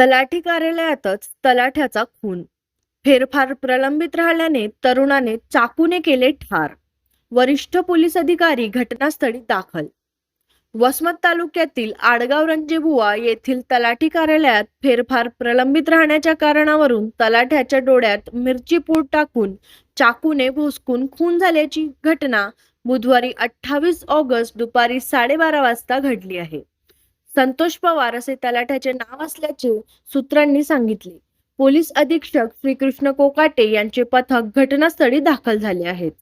तलाठी कार्यालयातच तलाठ्याचा खून. फेरफार प्रलंबित राहिल्याने तरुणाने चाकूने केले ठार. वरिष्ठ पोलीस अधिकारी घटनास्थळी दाखल. वसमत तालुक्यातील आडगाव रंजेबुवा येथील तलाठी कार्यालयात फेरफार प्रलंबित राहण्याच्या कारणावरून तलाठ्याच्या डोळ्यात मिरची पूड टाकून चाकूने भोसकून खून झाल्याची घटना बुधवारी अठ्ठावीस ऑगस्ट दुपारी साडेबारा वाजता घडली आहे. संतोष पवार असे तलाठ्याचे नाव असल्याचे सूत्रांनी सांगितले. पोलीस अधीक्षक श्रीकृष्ण कोकाटे यांचे पथक घटनास्थळी दाखल झाले आहेत.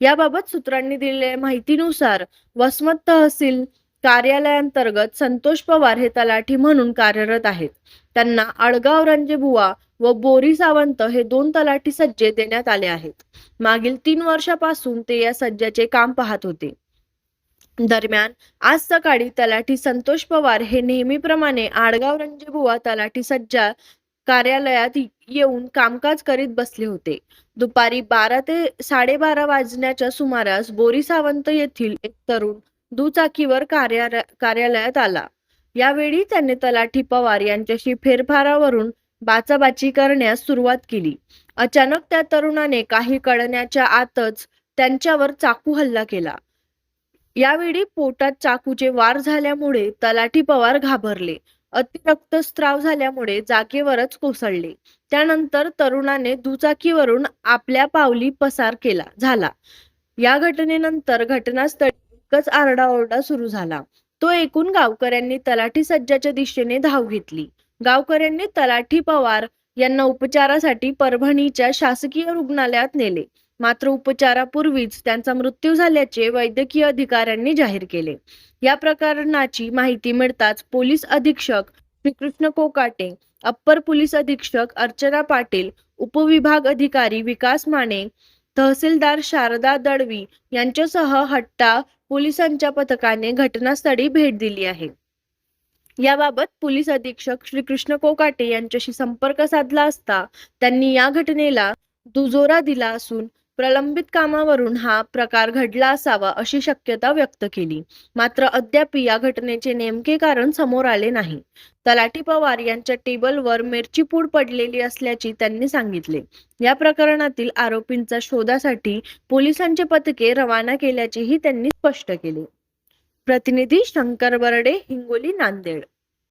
याबाबत सूत्रांनी दिलेल्या माहितीनुसार वसमत तहसील कार्यालयांतर्गत संतोष पवार हे तलाठी म्हणून कार्यरत आहेत. त्यांना अडगाव रंजेबुवा व बोरी सावंत हे दोन तलाठी सज्जे देण्यात आले आहेत. मागील तीन वर्षापासून ते या सज्जाचे काम पाहत होते. दरम्यान आज सकाळी तलाठी संतोष पवार हे नेहमीप्रमाणे आडगाव रंजबुवा तलाठी सज्जा कार्यालयात येऊन कामकाज करीत बसले होते. दुपारी बारा ते साडेबारा वाजण्याच्या सुमारास बोरी सावंत येथील एक तरुण दुचाकीवर कार्यालय कार्यालयात आला. यावेळी त्याने तलाठी पवार यांच्याशी फेरफारावरून बाचाबाची करण्यास सुरुवात केली. अचानक त्या तरुणाने काही कळण्याच्या आतच त्यांच्यावर चाकू हल्ला केला. यावेळी पोटात चाकूचे वार झाल्यामुळे तलाठी पवार घाबरले. अतिरक्तस्त्राव झाल्यामुळे जागेवरच कोसळले. त्यानंतर तरुणाने दुचाकीवरून आपल्या पावली पसार केला झाला. या घटनेनंतर घटनास्थळी एकच आरडाओरडा सुरू झाला. तो ऐकून गावकऱ्यांनी तलाठी सज्जाच्या दिशेने धाव घेतली. गावकऱ्यांनी तलाठी पवार यांना उपचारासाठी परभणीच्या शासकीय रुग्णालयात नेले. मात्र उपचारापूर्वीच त्यांचा मृत्यू झाल्याचे वैद्यकीय अधिकाऱ्यांनी जाहीर केले. या प्रकरणाची माहिती मिळताच पोलीस अधीक्षक श्रीकृष्ण कोकाटे अप्पर पोलीस अधीक्षक अर्चना पाटील उपविभाग अधिकारी विकास माने तहसीलदार शारदा दळवी यांच्यासह हट्टा पोलिसांच्या पथकाने घटनास्थळी भेट दिली आहे. याबाबत पोलीस अधीक्षक श्रीकृष्ण कोकाटे यांच्याशी संपर्क साधला असता त्यांनी या घटनेला दुजोरा दिला असून प्रलंबित कामावरून हा प्रकार घडला असावा अशी शक्यता व्यक्त केली. मात्र अद्याप या घटनेचे नेमके कारण समोर आले नाही. तलाठी पवार यांच्या टेबलवर मिरची पूड पडलेली असल्याची त्यांनी सांगितले. या प्रकरणातील आरोपींचा शोधासाठी पोलिसांचे पथके रवाना केल्याचेही त्यांनी स्पष्ट केले. प्रतिनिधी शंकर बर्डे हिंगोली नांदेड.